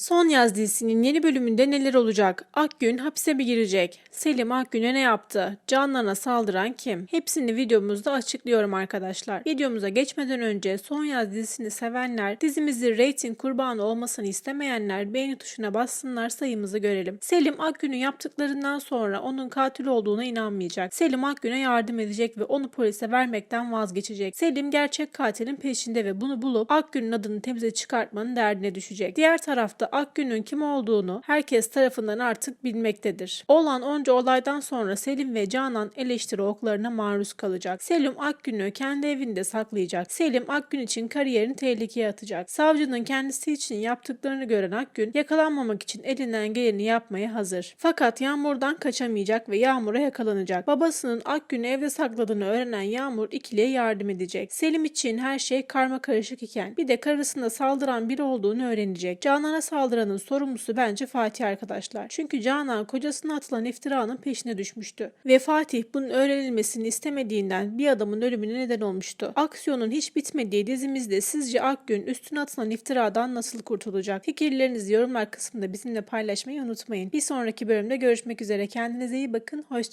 Son yaz dizisinin yeni bölümünde neler olacak? Akgün hapse mi girecek? Selim Akgün'e ne yaptı? Canlarına saldıran kim? Hepsini videomuzda açıklıyorum arkadaşlar. Videomuza geçmeden önce Son Yaz dizisini sevenler, dizimizi reyting kurbanı olmasını istemeyenler beğeni tuşuna bassınlar sayımızı görelim. Selim Akgün'ün yaptıklarından sonra onun katil olduğuna inanmayacak. Selim Akgün'e yardım edecek ve onu polise vermekten vazgeçecek. Selim gerçek katilin peşinde ve bunu bulup Akgün'ün adını temize çıkartmanın derdine düşecek. Diğer tarafta Akgün'ün kim olduğunu herkes tarafından artık bilmektedir. Olan onca olaydan sonra Selim ve Canan eleştiri oklarına maruz kalacak. Selim Akgün'ü kendi evinde saklayacak. Selim Akgün için kariyerini tehlikeye atacak. Savcının kendisi için yaptıklarını gören Akgün yakalanmamak için elinden geleni yapmaya hazır. Fakat Yağmur'dan kaçamayacak ve Yağmur'a yakalanacak. Babasının Akgün'ü evde sakladığını öğrenen Yağmur ikiliye yardım edecek. Selim için her şey karma karışık iken bir de karısına saldıran biri olduğunu öğrenecek. Canan'a saldıranın sorumlusu bence Fatih arkadaşlar. Çünkü Canan kocasına atılan iftiranın peşine düşmüştü. Ve Fatih bunun öğrenilmesini istemediğinden bir adamın ölümüne neden olmuştu. Aksiyonun hiç bitmediği dizimizde sizce Akgün üstüne atılan iftiradan nasıl kurtulacak? Fikirlerinizi yorumlar kısmında bizimle paylaşmayı unutmayın. Bir sonraki bölümde görüşmek üzere. Kendinize iyi bakın. Hoşçakalın.